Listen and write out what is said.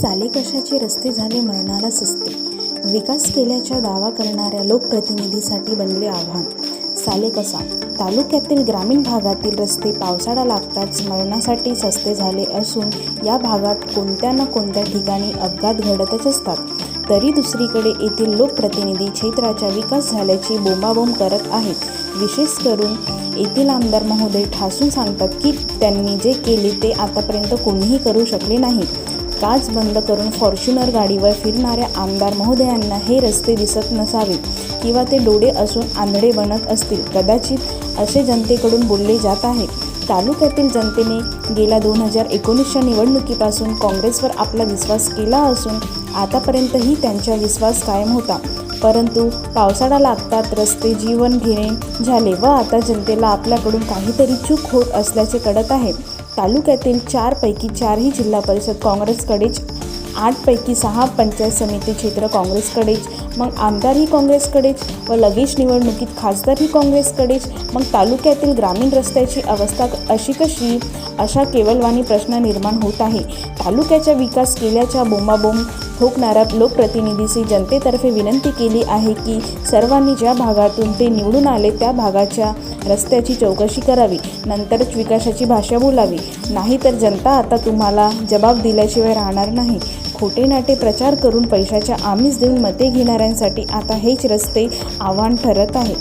साले कशाचे रस्ते झाले मरणाला सस्ते. विकास केल्याचा दावा करणाऱ्या लोकप्रतिनिधीसाठी बनले आव्हान. साले कसा तालुक्यातील ग्रामीण भागातील रस्ते पावसाळा लागताच मरणासाठी सस्ते झाले असून या भागात कोणत्या ना कोणत्या ठिकाणी अपघात घडतच असतात. तरी दुसरीकडे येथील लोकप्रतिनिधी क्षेत्राचा विकास झाल्याची बोंबाबोंब करत आहेत. विशेष करून येथील आमदार महोदय ठासून सांगतात की त्यांनी जे केले ते आतापर्यंत कोणीही करू शकले नाही. काच बंद करून फॉर्च्युनर गाडीवर फिरणाऱ्या आमदार महोदयांना हे रस्ते दिसत नसावेत किंवा ते डोळे असून आंधळे बनत असतील. कदाचित असे जनतेकडून बोलले जात आहे. तालुक्यातील जनतेने गेल्या दोन हजार एकोणीसच्या निवडणुकीपासून काँग्रेसवर आपला विश्वास केला असून आतापर्यंतही त्यांचा विश्वास कायम होता. परंतु पावसाळा लागतात रस्ते जीवन घेणे झाले व आता जनतेला आपल्याकडून काहीतरी चूक होत असल्याचे कळत आहे. तालुक्यातील चारपैकी चारही जिल्हा परिषद काँग्रेसकडेच आठपैकी सहा पंचायत समिती क्षेत्र काँग्रेसकडेच मग आमदारही काँग्रेसकडेच व लगेच निवडणुकीत खासदारही काँग्रेसकडेच मग तालुक्यातील ग्रामीण रस्त्याची अवस्था अशी कशी? अशा केवलवाणी प्रश्न निर्माण होत आहे. तालुक्याचा विकास केल्याच्या बोंबाबोंब ठोकणाऱ्या लोकप्रतिनिधीशी जनतेतर्फे विनंती केली आहे की सर्वांनी ज्या भागातून ते निवडून आले त्या भागाच्या रस्त्याची चौकशी करावी. नंतरच विकासाची भाषा बोलावी. नाहीतर जनता आता तुम्हाला जबाब दिल्याशिवाय राहणार नाही. खोटे नाटे प्रचार करून पैशाच्या आमिष देऊन मते घेणाऱ्यांसाठी आता हेच रस्ते आव्हान ठरत आहे.